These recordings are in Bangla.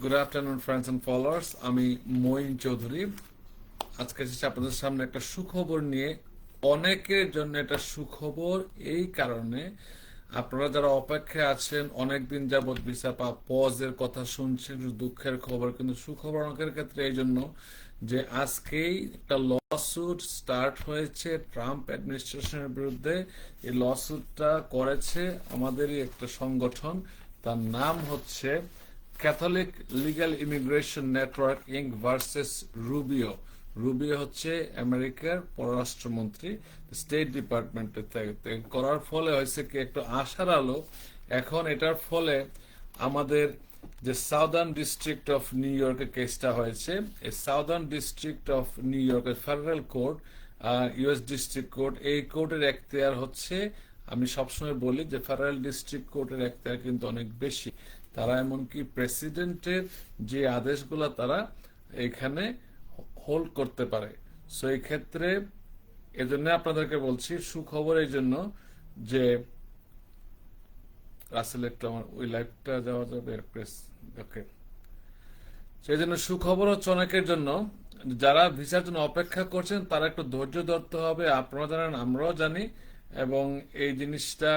Good afternoon friends and followers আমি মঈন চৌধুরী। আজকে এসেছি আপনাদের সামনে একটা সুখবর নিয়ে। অনেকের জন্য এটা সুখবর এই কারণে। আপনারা যারা অপেক্ষায় আছেন, অনেকদিন যাবৎ ভিসা পা পজের কথা শুনছেন দুঃখের খবর, কিন্তু সুখবর অনেকের ক্ষেত্রে এই জন্য যে আজকেই একটা লসুট স্টার্ট হয়েছে ট্রাম্প অ্যাডমিনিস্ট্রেশনের বিরুদ্ধে। এই লসুটটা করেছে আমাদেরই একটা সংগঠন। তার নাম হচ্ছে Catholic legal immigration network Inc versus Rubio Rubio হচ্ছে আমেরিকার পররাষ্ট্রমন্ত্রী। স্টেট ডিপার্টমেন্টের করার ফলে হয়েছে কি, একটু আশার আলো। এখন এটার ফলে আমাদের যে সাউদার্ন ডিস্ট্রিক্ট অফ নিউ ইয়র্কের কেসটা হয়েছে, এই সাউদার্ন ডিস্ট্রিক্ট অফ নিউ ইয়র্কের federal court US district court এই কোর্টের এখতিয়ার হচ্ছে আমি সবসময় বলি যে ফেডারেল ডিস্ট্রিক্ট কোর্টের এখতিয়ার কিন্তু অনেক বেশি। তারা এমনকি প্রেসিডেন্টের যে আদেশগুলো তারা এখানে হোল্ড করতে পারে। সো এই ক্ষেত্রে এজন্য আপনাদেরকে বলছি, সুখবর এই জন্য যে রাসেল একটু আমার ওই লাইভটা যাওয়া যাবে প্রেস ওকে সেই জন্য সুখবর হচ্ছে অনেকের জন্য, যারা ভিসার জন্য অপেক্ষা করছেন, তারা একটু ধৈর্য ধরতে হবে। আপনারা জানেন, আমরাও জানি এবং এই জিনিসটা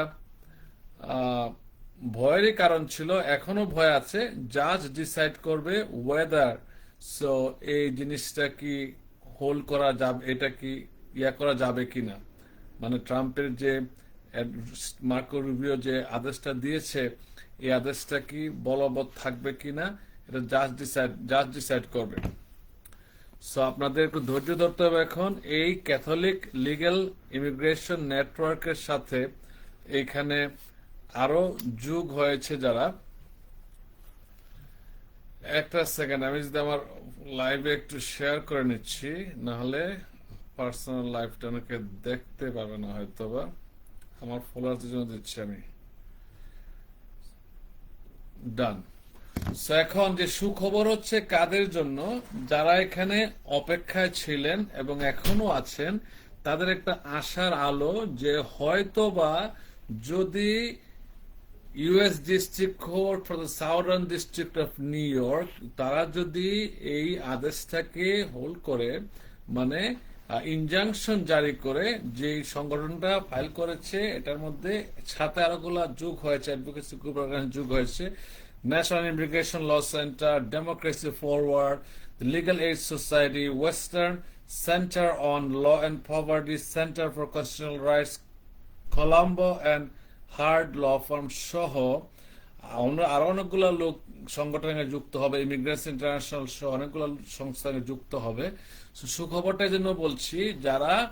ভয়েরই কারণ ছিল, এখনও ভয় আছে। জাজ ডিসাইড করবে ওয়েদার সো এই জিনিসটা কি হোল্ড করা যাবে, এটা কি ইয়া করা যাবে কি না মানে ট্রাম্পের যে মার্কো রুবিও যে আদেশটা দিয়েছে, এই আদেশটা কি বলবৎ থাকবে কিনা, এটা জাজ ডিসাইড জাজ ডিসাইড করবে। সো আপনাদের একটু ধৈর্য ধরতে হবে এখন। এই ক্যাথলিক লিগ্যাল ইমিগ্রেশন নেটওয়ার্কের সাথে এখানে আরও যুগ হয়েছে যারা। একটা সেকেন্ড আমি যদি আমার লাইভে একটু শেয়ার করে নিচ্ছি, নাহলে পার্সোনাল লাইফটা অনেকে দেখতে পাবে না হয়তো বা আমার ফলোয়ারদের জন্য দিচ্ছি আমি। ডান এখন যে সুখবর হচ্ছে কাদের জন্য, যারা এখানে অপেক্ষায় ছিলেন এবং এখনও আছেন, তাদের একটা আশার আলো যে হয়তো বা যদি US district court for the southern district of New York তারা যদি এই আদেশটাকে হোল্ড করে মানে ইনজাংশন জারি করে, যে সংগঠনটা ফাইল করেছে, এটার মধ্যে সাথে আরোগুলা যুগ হয়েছে অ্যাডভোকেসি গ্রুপ যুগ হয়েছে national immigration law centre democracy forward legal aid society western centre on law and poverty centre for constitutional rights Columbo and hard law firm সহ অন্য- আরও অনেকগুলো লোক সংগঠনে যুক্ত হবে ইমিগ্রেশন ইন্টারন্যাশনাল সহ অনেকগুলো সংস্থানে যুক্ত হবে। সুখবরটার জন্য বলছি, যারা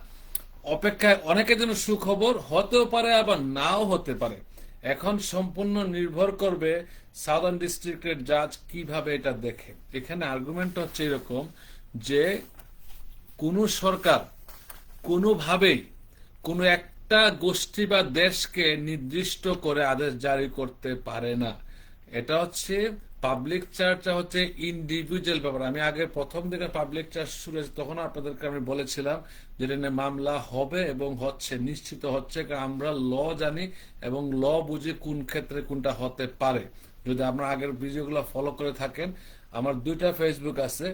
অপেক্ষায় অনেকের জন্য সুখবর হতেও পারে, আবার নাও হতে পারে। এখন সম্পূর্ণ নির্ভর করবে সাউদার্ন ডিস্ট্রিক্টের জাজ কীভাবে এটা দেখে। এখানে আর্গুমেন্ট হচ্ছে এরকম যে কোনো সরকার কোনোভাবেই কোনো একটা গোষ্ঠী বা দেশকে নির্দিষ্ট করে আদেশ জারি করতে পারে না। এটা হচ্ছে পাবলিক চার্চটা হচ্ছে ইন্ডিভিজুয়াল ব্যাপার। আমি আগে প্রথম দিকে পাবলিক চার্চ শুরু হয়েছে তখন আপনাদেরকে আমি বলেছিলাম যেটা নিয়ে মামলা হবে এবং হচ্ছে, নিশ্চিত হচ্ছে, কারণ আমরা ল জানি এবং ল বুঝি কোন ক্ষেত্রে কোনটা হতে পারে। যদি আপনারা আগের ভিডিওগুলো ফলো করে থাকেন, আমার দুইটা ফেসবুক আছে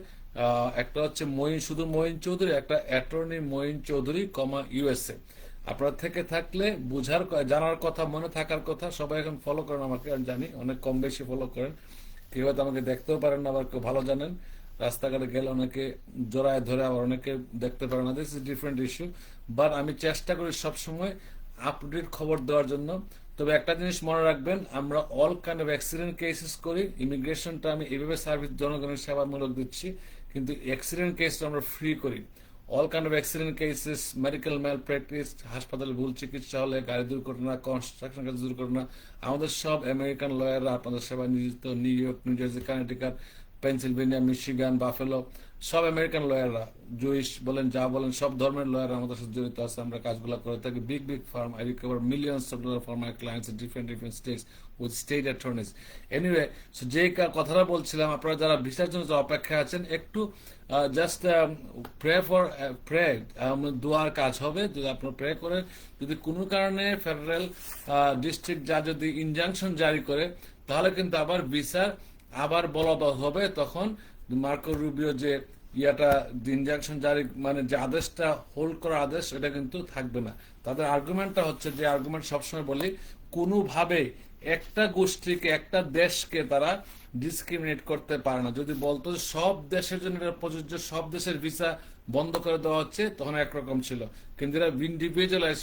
একটা হচ্ছে মঈন, শুধু মঈন চৌধুরী, একটা attorney Moin Chowdhury comma USA আপনার থেকে থাকলে বুঝার জানার কথা, মনে থাকার কথা, সবাই এখন ফলো করেন আমাকে, আমি জানি, অনেক কম বেশি ফলো করেন। কেউ হয়তো আমাকে দেখতেও পারেন না, আবার কেউ ভালো জানেন। রাস্তাঘাটে গেলে অনেকে জোড়ায় ধরে আবার অনেকে দেখতে পারে না। This is different issue but আমি চেষ্টা করি সবসময় আপডেট খবর দেওয়ার জন্য। তবে একটা জিনিস মনে রাখবেন, আমরা all kind of accident cases করি। ইমিগ্রেশনটা আমি এভাবে সার্ভিস জনগণের সেবামূলক দিচ্ছি। কিন্তু অ্যাক্সিডেন্ট কেসটা আমরা ফ্রি করি। All kind of accident cases medical malpractice হাসপাতালে ভুল চিকিৎসা হলে গাড়ি দুর্ঘটনা কনস্ট্রাকশন কাজ দুর্ঘটনা, আমাদের সব আমেরিকান লয়াররা আপনাদের সেবায় নিয়োজিত New York New Jersey Connecticut Pennsylvania Michigan Buffalo সব আমেরিকান লয়াররা জুইশ বলেন, যা বলেন, সব ধর্মের লয়ার আমাদের সাথে জড়িত আছে। আমরা কাজগুলো করে থাকি। Big big firm I recover millions of dollar for my clients different different states with state attorneys anyway so যে কথাটা বলছিলাম, আপনারা যারা ভিসার জন্য যে অপেক্ষায় আছেন, একটু জাস্ট প্রে ফর প্রে দোয়ার কাজ হবে, যদি আপনার প্রে করেন। যদি কোনো কারণে ফেডারেল ডিস্ট্রিক্ট যা যদি ইনজাংশন জারি করে, তাহলে কিন্তু আবার ভিসার আবার বলদ হবে, তখন মার্কো রুবিও যে ইয়াটা ইনজাংশন জারি মানে যে আদেশটা হোল্ড করার আদেশ এটা কিন্তু থাকবে না। তাদের আর্গুমেন্টটা হচ্ছে যে আর্গুমেন্ট সবসময় বলি কোনোভাবে একটা গোষ্ঠীকে, একটা দেশকে তারা ডিসক্রিমিনেট করতে পারে না। যদি বলতো সব দেশের জন্য এটা প্রযোজ্য, সব দেশের ভিসা বন্ধ করে দেওয়া হচ্ছে, তখন একরকম ছিল। কিন্তু এটা ইন্ডিভিজুয়ালাইজ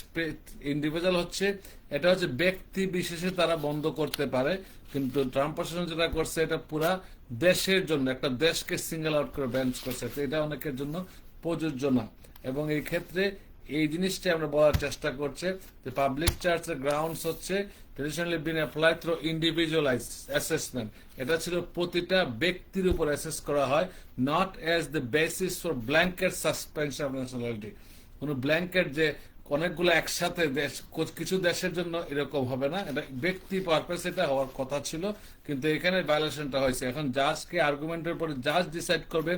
ইন্ডিভিজুয়াল হচ্ছে, এটা হচ্ছে ব্যক্তি বিশেষে তারা বন্ধ করতে পারে। কিন্তু ট্রাম্প প্রশাসন যেটা করছে, এটা পুরা দেশের জন্য, একটা দেশকে সিঙ্গেল আউট করে ব্যান্স করছে। এটা অনেকের জন্য প্রযোজ্য না। এবং এই ক্ষেত্রে এই জিনিসটা আমরা বলার চেষ্টা করছে যে পাবলিক চার্চের গ্রাউন্ডস হচ্ছে traditionally been apply through individualize assessment এটা ছিল প্রতিটা ব্যক্তির উপর অ্যাসেস করা হয় not as the basis for blanket suspension of nationality কোন ব্ল্যাঙ্কেট যে অনেকগুলো একসাথে দেশ কিছু দেশের জন্য এরকম হবে না। এটা ব্যক্তি পারপাস এটা হওয়ার কথা ছিল, কিন্তু এখানে ভায়োলেশনটা হয়েছে। এখন জাজকে আর্গুমেন্টের পরে জাজ ডিসাইড করবে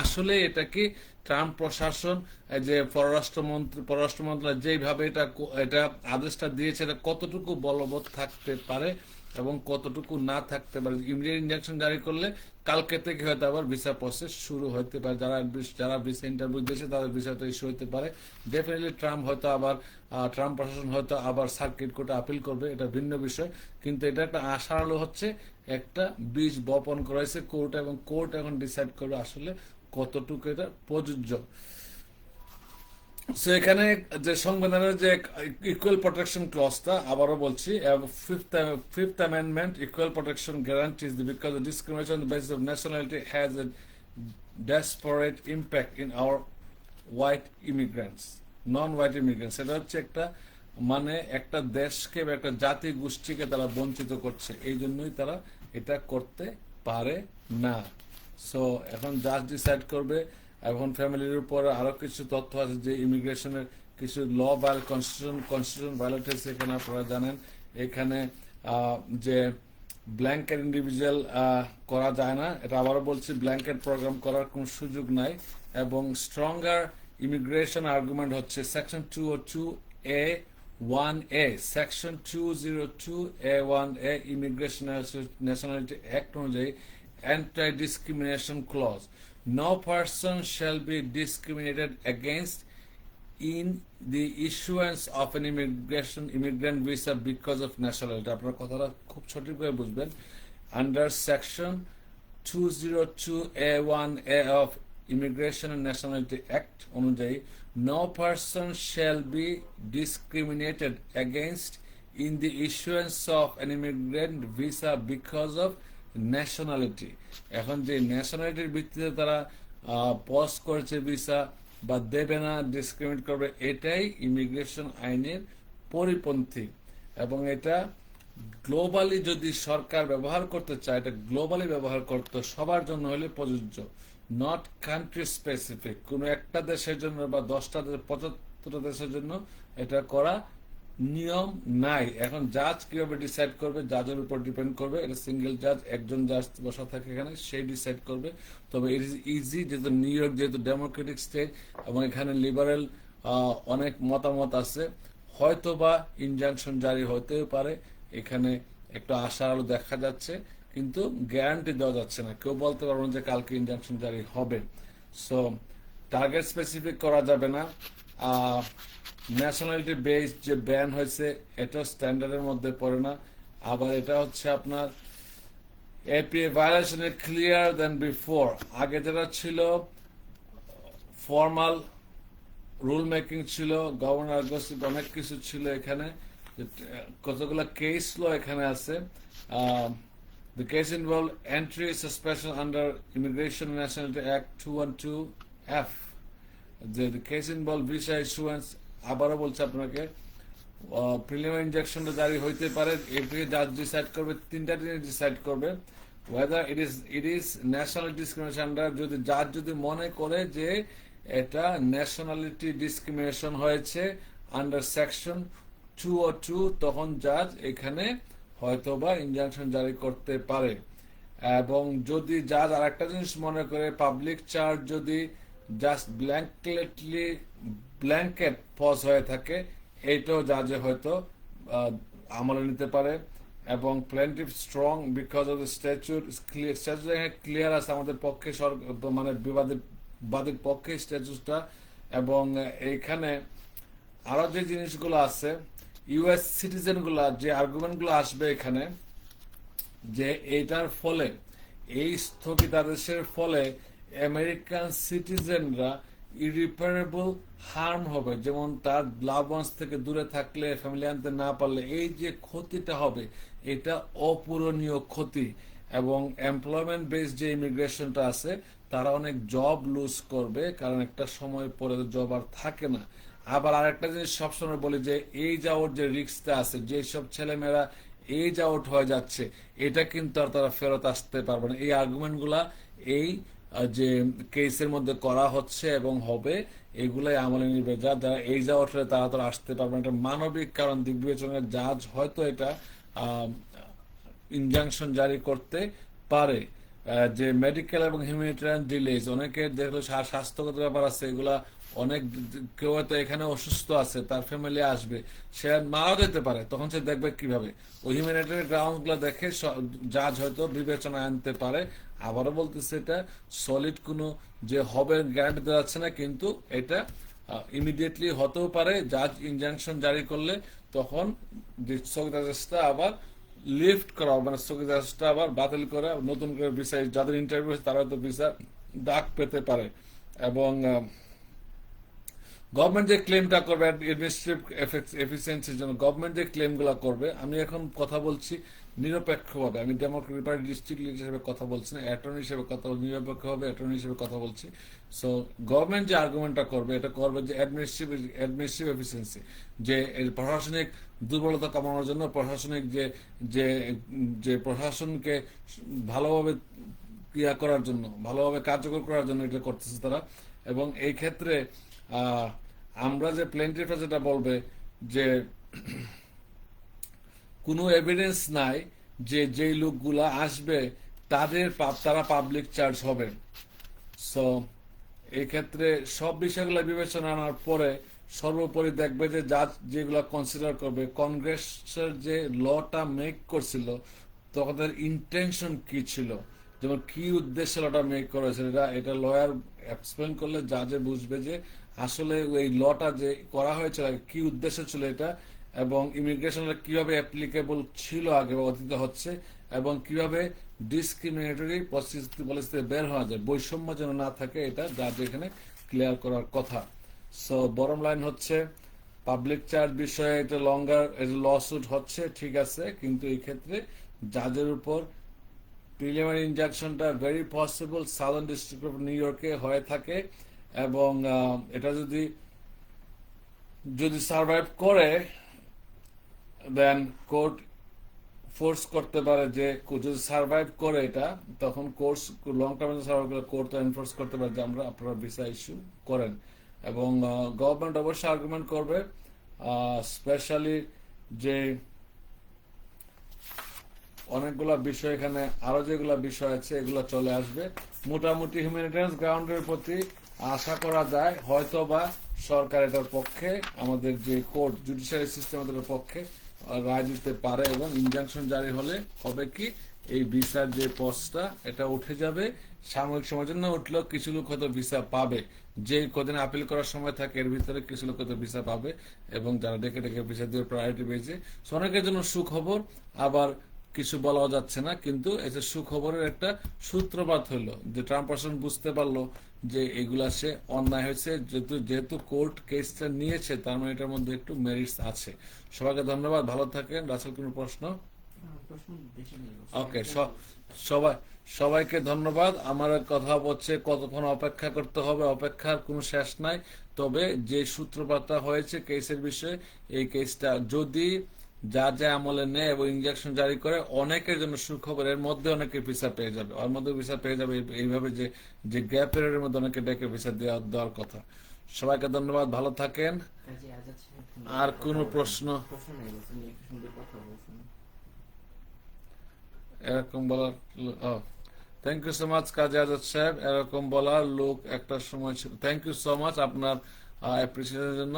আসলে এটাকে ট্রাম্প প্রশাসন যে পররাষ্ট্রমন্ত্রী পররাষ্ট্র মন্ত্রণালয় যেভাবে এটা এটা আদেশটা দিয়েছে, এটা কতটুকু বলবৎ থাকতে পারে এবং কতটুকু না থাকতে পারে? ইমিডিয়েট ইনজেকশন জারি করলে কালকে থেকে হয়তো আবার ভিসা প্রসেস শুরু হতে পারে। যারা যারা ভিসা ইন্টারভিউ দিয়েছে, তাদের ভিসাটা ইস্যু হতে পারে। ডেফিনেটলি ট্রাম্প হয়তো আবার ট্রাম্প প্রশাসন হয়তো আবার সার্কিট কোর্টে আপিল করবে, এটা ভিন্ন বিষয়। কিন্তু এটা একটা আশার আলো হচ্ছে, একটা বীজ বপন করা হয়েছে কোর্ট এবং কোর্ট এখন ডিসাইড করবে আসলে কতটুকু এটা প্রযোজ্য। সো এখানে যে সংবিধানের যে ইকুয়াল প্রোটেকশন ক্লজটা আবারও বলছি fifth fifth amendment equal protection guarantees because discrimination basis of nationality has a desperate impact in our white immigrants non white immigrants এটা হচ্ছে একটা মানে একটা দেশকে বা একটা জাতি গোষ্ঠীকে তারা বঞ্চিত করছে। এই জন্যই তারা এটা করতে পারে না। সো এখন জাজ ডিসাইড করবে এখন ফ্যামিলির উপর আরও কিছু তথ্য আছে যে ইমিগ্রেশনের কিছু ল বা কনস্টিটিউশন কনস্টিটিউশন ভায়োলেট হয়েছে এখানে আপনারা জানেন। এখানে যে ব্ল্যাঙ্কেট ইন্ডিভিজুয়াল করা যায় না। এটা আবারও বলছি ব্ল্যাঙ্কেট প্রোগ্রাম করার কোনো সুযোগ নাই। এবং স্ট্রঙ্গার ইমিগ্রেশন আর্গুমেন্ট হচ্ছে section two O two A one A section two zero two A one A immigration nationality act অনুযায়ী anti discrimination clause. No person shall be discriminated against in the issuance of an immigration immigrant visa because of nationality. আপনার কথাটা খুব সঠিকভাবে বুঝবেন under section 202A1A of Immigration and Nationality Act অনুযায়ী no person shall be discriminated against in the issuance of an immigrant visa because of nationality এখন যে ন্যাশনালিটির ভিত্তিতে তারা পজ করেছে ভিসা বা দেবে না ডিসক্রিমিনেট করবে, এটাই ইমিগ্রেশন আইনের পরিপন্থী। এবং এটা গ্লোবালি যদি সরকার ব্যবহার করতে চায়, এটা গ্লোবালি ব্যবহার করতে, সবার জন্য হলে প্রযোজ্য। নট কান্ট্রি স্পেসিফিক কোনো একটা দেশের জন্য বা দশটা দেশ, পঁচাত্তরটা দেশের জন্য এটা করা নিয়ম নাই। এখন জাজ কীভাবে ডিসাইড করবে? জাজের উপর ডিপেন্ড করবে। এটা সিঙ্গেল জাজ একজন জাজ বসা থাকে এখানে সেই ডিসাইড করবে। তবে ইট ইজ ইজি যেহেতু নিউ ইয়র্ক যেহেতু ডেমোক্রেটিক স্টেট এবং এখানে লিবারেল অনেক মতামত আছে হয়তো বা ইনজাংশন জারি হতেও পারে। এখানে একটা আশার আলো দেখা যাচ্ছে, কিন্তু গ্যারান্টি দেওয়া যাচ্ছে না। কেউ বলতে পারব না যে কালকে ইনজাংশন জারি হবে। সো টার্গেট স্পেসিফিক করা যাবে না। ন্যাশনালিটি বেসড যে ব্যান হয়েছে এটা স্ট্যান্ডার্ডের মধ্যে পড়ে না। আবার এটা হচ্ছে আপনার APA violation clear then before আগে যেটা ছিল ফর্মাল রুল মেকিং ছিল গভর্নর গোষ্ঠী অনেক কিছু ছিল এখানে। কতগুলো কেস ল এখানে আছে। The case involved entry suspension under Immigration and Nationality Act 212F. The, the case involved visa issuance আবারও বলছে আপনাকে প্রিলিমিনারি ইনজেকশনটা জারি হইতে পারে এপিএ জাজ ডিসাইড করবে, তিনটা জিনিস ডিসাইড করবে whether it is it is national discrimination যদি জাজ যদি মনে করে যে এটা ন্যাশনালিটি ডিসক্রিমিনেশন হয়েছে under section two O two তখন জাজ এখানে হয়তোবা ইনজাংশন জারি করতে পারে। এবং যদি জাজ আর একটা জিনিস মনে করে পাবলিক চার্জ যদি জাস্ট ব্ল্যাঙ্কেটলি ব্ল্যাঙ্কেট পজ হয়ে থাকে এইটাও জাজে হয়তো আমলে নিতে পারে, এবং plaintiff strong because of the স্ট্যাচুর statute clear আছে আমাদের পক্ষে মানে বিবাদের বাদের পক্ষে স্ট্যাচুটা এবং এইখানে আরও যে জিনিসগুলো আছে ইউএস সিটিজেনগুলা যে আর্গুমেন্টগুলো আসবে এখানে, যে এইটার ফলে, এই স্থগিতাদেশের ফলে আমেরিকান সিটিজেনরা ইরিপারেবল হার্ম হবে। যেমন তার লাভ থেকে দূরে থাকলে ফ্যামিলি আনতে না পারলে, এই যে ক্ষতিটা হবে, এটা অপূরণীয় ক্ষতি। এবং এমপ্লয়মেন্ট বেস যে ইমিগ্রেশনটা আছে, তারা অনেক জব লুজ করবে, কারণ একটা সময় পরে জব আর থাকে না। আবার আরেকটা জিনিস সবসময় বলি যে এই যাওয়ার যে রিস্কটা আছে, যেসব ছেলেমেয়েরা এজ আউট হয়ে যাচ্ছে, এটা কিন্তু আর তারা ফেরত আসতে পারবে না। এই আর্গুমেন্টগুলা এই যে কেসের মধ্যে করা হচ্ছে এবং হবে, এগুলাই আমলে নিবে। যা যারা এই হলে তারা তো আসতে পারবে এটা মানবিক কারণ বিবেচনায় জাজ হয়তো এটা ইনজাংশন জারি করতে পারে। যে মেডিকেল এবং হিউম্যানিটেরিয়ান ডিলেজ অনেকের দেখল স্বাস্থ্যগত ব্যাপার আছে, এগুলা অনেক কেউ হয়তো এখানে অসুস্থ আছে, তার ফ্যামিলি আসবে, সে মারা যেতে পারে। তখন সে দেখবে কীভাবে? ওই হিউম্যানিটারি গ্রাউন্ডগুলো দেখে জাজ হয়তো বিবেচনা আনতে পারে। আবারও বলতেছে এটা সলিড কোনো যে হবে গ্যারান্টি দেওয়া যাচ্ছে না, কিন্তু এটা ইমিডিয়েটলি হতেও পারে। জাজ ইনজাংশন জারি করলে তখন যে স্থগিতাদেশটা আবার লিফট করা মানে স্থগিতাদেশটা আবার বাতিল করে, নতুন করে ভিসা যাদের ইন্টারভিউ হয়েছে তারা হয়তো ভিসা ডাক পেতে পারে। এবং গভর্নমেন্ট যে ক্লেমটা করবে অ্যাডমিনিস্ট্রেটিভ এফিসিয়েন্সির জন্য গভর্নমেন্ট যে ক্লেমগুলো করবে, আমি এখন কথা বলছি নিরপেক্ষভাবে আমি ডেমোক্রেটিক পার্টি ডিস্ট্রিক্ট লিড হিসেবে কথা বলছি না অ্যাটর্নি হিসেবে কথা বলছি নিরপেক্ষভাবে অ্যাটর্নি হিসেবে কথা বলছি। সো গভর্নমেন্ট যে আর্গুমেন্টটা করবে, এটা করবে যে অ্যাডমিনিস্ট্রেটিভ অ্যাডমিনিস্ট্রেটিভ এফিসিয়েন্সি যে প্রশাসনিক দুর্বলতা কমানোর জন্য প্রশাসনিক যে যে যে প্রশাসনকে ভালোভাবে ক্রিয়া করার জন্য, ভালোভাবে কার্যকর করার জন্য এটা করতেছে তারা। এবং এই ক্ষেত্রে আমরা যে প্লেন্টিফা যেটা বলবে যে কোনো এভিডেন্স নাই যে যেই লোকগুলা আসবে, তাদের তারা পাবলিক চার্জ হবে। সো এই ক্ষেত্রে সব বিষয়গুলো বিবেচনা আনার পরে সর্বোপরি দেখবে যে যা যেগুলো কনসিডার করবে কংগ্রেসের যে লটা মেক করছিল তখন তাদের ইন্টেনশন কি ছিল? যেমন কি উদ্দেশ্যে লটা মেক করেছিল এটা এটা লয়ার এক্সপ্লেন করলে যা যে বুঝবে যে আসলে এই লটা যে করা হয়েছিল কি উদ্দেশ্য ছিল এটা এবং ইমিগ্রেশনটা কীভাবে অ্যাপ্লিকেবল ছিল আগে অতীতে হচ্ছে, এবং কীভাবে ডিসক্রিমিনেটরি পরিস্থিতি বের হওয়া যায়, বৈষম্য যেন না থাকে, এটা জাজ এখানে ক্লিয়ার করার কথা। সো বরম লাইন হচ্ছে পাবলিক চার্জ বিষয়ে এটা লঙ্গার লসুট হচ্ছে, ঠিক আছে, কিন্তু এই ক্ষেত্রে জাজের উপর preliminary ইনজাকশনটা very possible southern district of New ইয়র্কে হয়ে থাকে, এবং এটা যদি যদি সার্ভাইভ করে দেন কোর্ট ফোর্স করতে পারে যে যদি সার্ভাইভ করে এটা, তখন কোর্স লং টার্মে সার্ভাইভ করে কোর্ট এনফোর্স করতে পারে যে আমরা আপনারা ভিসা ইস্যু করেন। এবং গভর্নমেন্ট অবশ্যই আর্গুমেন্ট করবে স্পেশালি যে অনেকগুলা বিষয় এখানে, আরও যেগুলা বিষয় আছে, এগুলো চলে আসবে। মোটামুটি হিউম্যানিটেরিয়ান গ্রাউন্ডের প্রতি আশা করা যায় হয়তো বা সরকার এটার পক্ষে, আমাদের যে কোর্ট জুডিশিয়ারি সিস্টেম এটার পক্ষে রায় দিতে পারে এবং ইনজাংশন জারি হলে হবে কি? এই ভিসার যে পস্টটা এটা উঠে যাবে। সাময়িক সময়ের জন্য উঠলেও কিছু লোক হয়তো ভিসা পাবে। যে কদিন আপিল করার সময় থাকে, এর ভিতরে কিছু লোক হয়তো ভিসা পাবে এবং যারা ডেকে ডেকে ভিসা দিয়ে প্রায়োরিটি পেয়েছে অনেকের জন্য সুখবর। আবার কিছু বলা যাচ্ছে না, কিন্তু যে সুখবরের একটা সূত্রপাত হলো যে ট্রাম্প বুঝতে পারল যে এগুলা সে অন্যায় হয়েছে, যেহেতু যেহেতু কোর্ট কেসটা নিয়েছে, তার মানে এটার মধ্যে একটু মেরিটস আছে। সবাইকে ধন্যবাদ, ভালো থাকেন। রাসেল, কোনো প্রশ্ন? ওকে সবাই, সবাইকে ধন্যবাদ। আমার কথা হচ্ছে কতক্ষণ অপেক্ষা করতে হবে, অপেক্ষার কোনো শেষ নাই। তবে যে সূত্রপাতটা হয়েছে কেসের বিষয়ে, এই কেসটা যদি যা যা আমলে নেয় এবং ইঞ্জেকশন জারি করে অনেকের জন্য সুখবর এর মধ্যে অনেকে ভিসা পেয়ে যাবে। ওর মধ্যে ভিসা পেয়ে যাবে এইভাবে যে যে গ্যাপ পিরিয়ডের মধ্যে অনেকে ডেকে ভিসা দেওয়া দেওয়ার কথা। সবাইকে ধন্যবাদ ভালো থাকেন। আর কোনো প্রশ্ন? এরকম বলার thank you so much Kazi Azad সাহেব এরকম বলার লোক একটা সময় ছিল। থ্যাংক ইউ সো মাচ আপনার অ্যাপ্রিসিয়েশনের জন্য।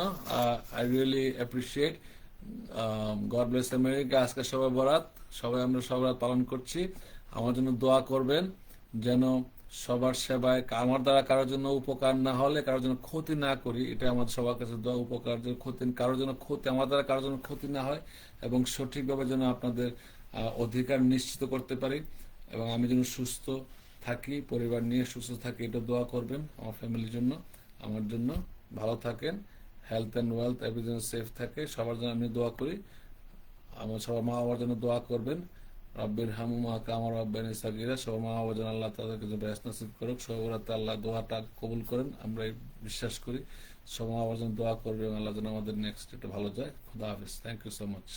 I really appreciate God bless America আজকে সবাই বরাত। সবাই আমরা সবাই পালন করছি। আমার জন্য দোয়া করবেন যেন সবার সেবায় আমার দ্বারা কারোর জন্য উপকার না হলে কারোর জন্য ক্ষতি না করি। এটা আমাদের সবার কাছে দোয়া, উপকার যেন ক্ষতি কারোর জন্য ক্ষতি আমার দ্বারা কারোর জন্য ক্ষতি না হয় এবং সঠিকভাবে যেন আপনাদের অধিকার নিশ্চিত করতে পারি এবং আমি যেন সুস্থ থাকি, পরিবার নিয়ে সুস্থ থাকি, এটা দোয়া করবেন আমার ফ্যামিলির জন্য, আমার জন্য। ভালো থাকেন। Health and wealth everything safe থাকে, সবার জন্য আমি দোয়া করি। আমার সবার মা বাবার জন্য দোয়া করবেন। রব্বের হামু মা কামার রব্বেন সাকিরা সবার মা বাবার জন্য আল্লাহ তাদেরকে যে ব্যস্ত নাসিব করুক। সবরাতে আল্লাহ দোয়াটা কবুল করেন আমরা বিশ্বাস করি। সবার মা বাবার জন্য দোয়া করবে আল্লাহ যেন আমাদের নেক্সট এটা ভালো যায়। খুদা হাফিজ। Thank you so much